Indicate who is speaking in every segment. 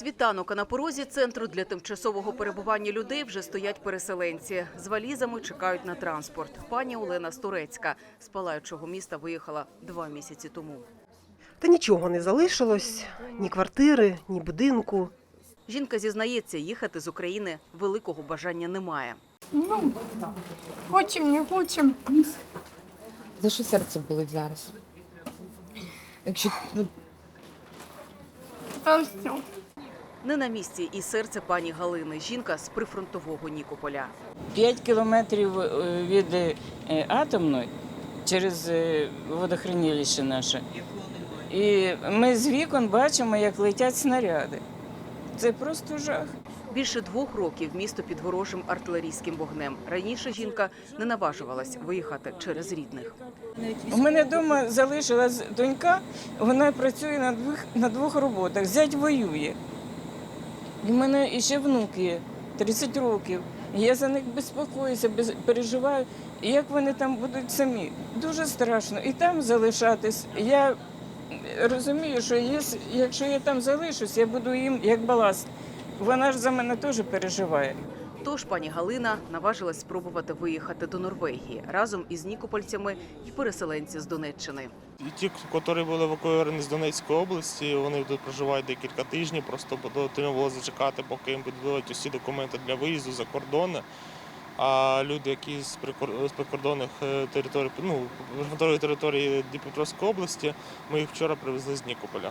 Speaker 1: Світанок, а на порозі центру для тимчасового перебування людей вже стоять переселенці. З валізами чекають на транспорт. Пані Олена Стурецька з палаючого міста виїхала два місяці тому.
Speaker 2: Та нічого не залишилось, ні квартири, ні будинку.
Speaker 1: Жінка зізнається, їхати з України великого бажання немає.
Speaker 3: Ну, хочем, не хочем.
Speaker 4: За що серце болить зараз? Якщо ну,
Speaker 3: Та все.
Speaker 1: Не на місці і серце пані Галини. Жінка з прифронтового Нікополя.
Speaker 5: 5 кілометрів е, від е, атомної через е, водохранилище наше. І ми з вікон бачимо, як летять снаряди. Це просто жах.
Speaker 1: Більше двох років місто під ворожим артилерійським вогнем. Раніше жінка не наважувалась виїхати через рідних.
Speaker 5: У мене вдома залишилась донька, вона працює на двох, на двох роботах. Зять воює. І в мене іще внук є 30 років. Я за них безпокоюся, переживаю, І як вони там будуть самі. Дуже страшно. І там залишатись. Я розумію, що є, якщо я там залишусь, я буду їм як баласт. Вона ж за мене теж переживає.
Speaker 1: Тож пані Галина наважилась спробувати виїхати до Норвегії разом із нікопольцями і переселенці з Донеччини.
Speaker 6: І ті, які були евакуйовані з Донецької області, вони тут проживають декілька тижнів, просто потрібно було зачекати, поки їм будуть усі документи для виїзду за кордони. А люди, які з прикор- прикордонних е, територій, ну, території Дніпропетровської області, ми їх вчора привезли з Нікополя.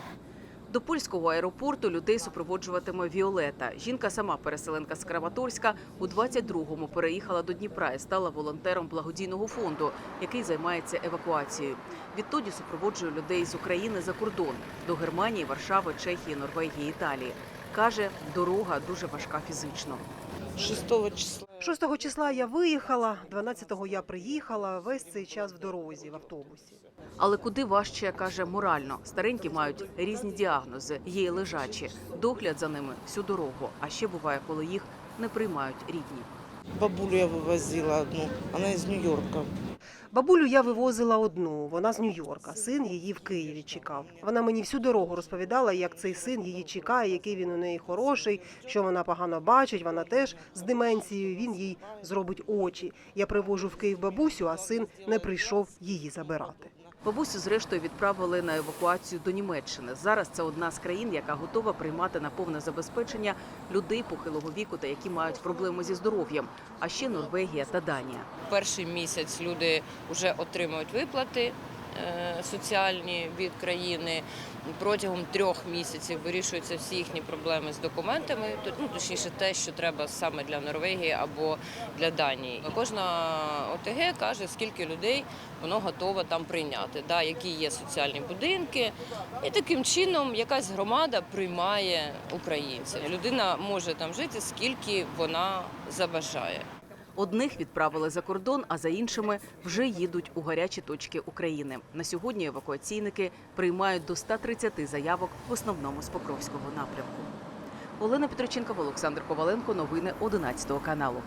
Speaker 1: До польського аеропорту людей супроводжуватиме Віолета. Жінка сама переселенка з Краматорська у 22-му переїхала до Дніпра і стала волонтером благодійного фонду, який займається евакуацією. Відтоді супроводжує людей з України за кордон до Германії, Варшави, Чехії, Норвегії, Італії. Каже, дорога дуже важка фізично.
Speaker 7: 6 числа
Speaker 2: 6 числа я виїхала, 12-го я приїхала, весь цей час в дорозі, в автобусі.
Speaker 1: Але куди важче каже морально. Старенькі мають різні діагнози, є й лежачі. Догляд за ними всю дорогу. А ще буває, коли їх не приймають рідні.
Speaker 7: бабулю я вивозила одну, вона з Нью-Йорка.
Speaker 2: Бабулю я вивозила одну, вона з Нью-Йорка. Син її в Києві чекав. Вона мені всю дорогу розповідала, як цей син її чекає, який він у неї хороший, що вона погано бачить. Вона теж з деменцією. Він їй зробить очі. Я привожу в Київ бабусю, а син не прийшов її забирати.
Speaker 1: Бабусю, зрештою, відправили на евакуацію до Німеччини. Зараз це одна з країн, яка готова приймати на повне забезпечення людей похилого віку та які мають проблеми зі здоров'ям. А ще Норвегія та Данія.
Speaker 8: перший місяць люди вже отримують виплати соціальні від країни. Протягом трьох місяців вирішуються всі їхні проблеми з документами. Ну точніше, те, що треба саме для Норвегії або для Данії. Кожна ОТГ каже, скільки людей воно готово там прийняти, да, які є соціальні будинки, і таким чином якась громада приймає українців. Людина може там жити скільки вона забажає.
Speaker 1: Одних відправили за кордон, а за іншими вже їдуть у гарячі точки України. На сьогодні евакуаційники приймають до 130 заявок, в основному з Покровського напрямку. Олена Петриченкова, Олександр Коваленко. Новини 11 каналу.